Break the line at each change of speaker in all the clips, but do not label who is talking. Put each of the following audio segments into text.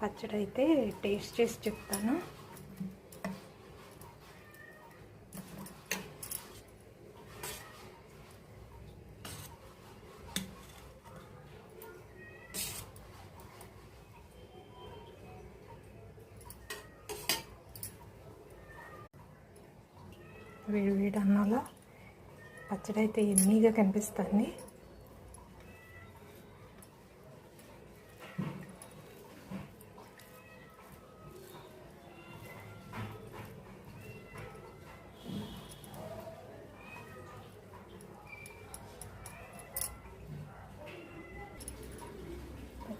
పచ్చడి అయితే టేస్ట్ చేసి చెప్తాను. వేడి వేడి అన్నంలో పచ్చడి అయితే ఎమ్మీగా కనిపిస్తుంది.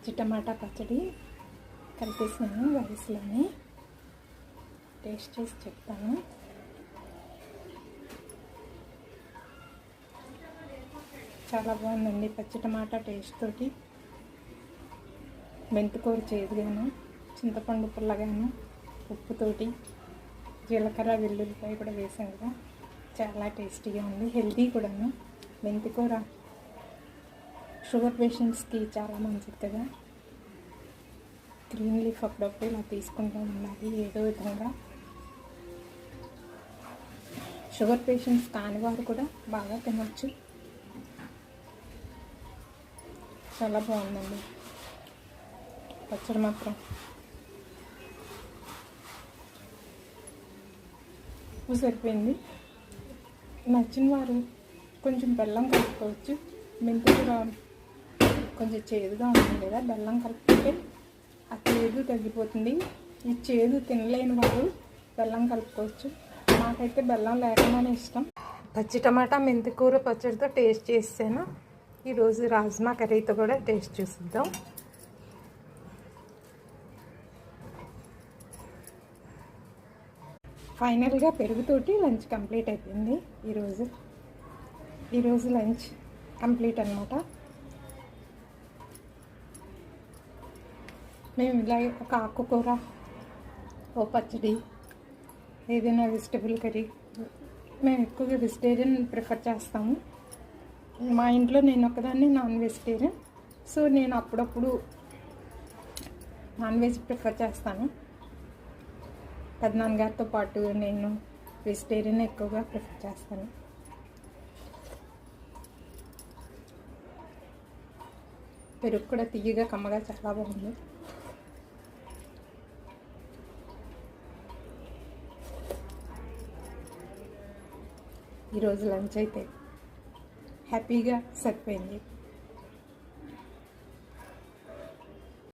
పచ్చి టమాటా పచ్చడి కలిపేసాను రైస్లోని. టేస్ట్ చేసి చెప్తాను. చాలా బాగుందండి పచ్చి టమాటా టేస్ట్ తోటి. మెంతికూర చేదుగాను చింతపండు పుల్లగాను ఉప్పుతోటి జీలకర్ర వెల్లుల్లిపాయ కూడా వేసాం కదా. చాలా టేస్టీగా ఉంది హెల్తీ కూడాను. మెంతికూర షుగర్ పేషెంట్స్కి చాలా మంచిది కదా గ్రీన్ లీఫ్ అప్పుడప్పుడు ఇలా తీసుకుంటూ ఉండాలి ఏదో విధంగా. షుగర్ పేషెంట్స్ కాని వారు కూడా బాగా తినవచ్చు చాలా బాగుందండి. పచ్చడి మాత్రం. ఉప్పు సరిపోయింది. నచ్చిన వారు కొంచెం బెల్లం కలుపుకోవచ్చు. మెంతులు కొంచెం చేదుగా ఉంటుంది కదా బెల్లం కలుపుకుంటే ఆ చేదు తగ్గిపోతుంది. ఈ చేదు తినలేని వారు బెల్లం కలుపుకోవచ్చు. నాకైతే బెల్లం లేకుండానే ఇష్టం. పచ్చి టమాటా మెంతి కూర పచ్చడితో టేస్ట్ చేసాను ఈరోజు రాజ్మా కర్రీతో కూడా టేస్ట్ చూసిద్దాం. ఫైనల్గా పెరుగుతోటి లంచ్ కంప్లీట్ అయిపోయింది ఈరోజు. ఈరోజు లంచ్ కంప్లీట్ అనమాట మేము ఇలా ఒక ఆకుకూర ఓ పచ్చడి ఏదైనా వెజిటబుల్ కర్రీ. మేము ఎక్కువగా వెజిటేరియన్ ప్రిఫర్ చేస్తాము. మా ఇంట్లో నేను ఒకదాన్ని నాన్ వెజిటేరియన్ సో నేను అప్పుడప్పుడు నాన్ వెజ్ ప్రిఫర్ చేస్తాను పెద్దనాన్నగారితో పాటు నేను వెజిటేరియన్ ఎక్కువగా ప్రిఫర్ చేస్తాను. పెరుగు కూడా తీయగా కమ్మగా చాలా బాగుంది. ఈరోజు లంచ్ అయితే హ్యాపీగా సరిపోయింది.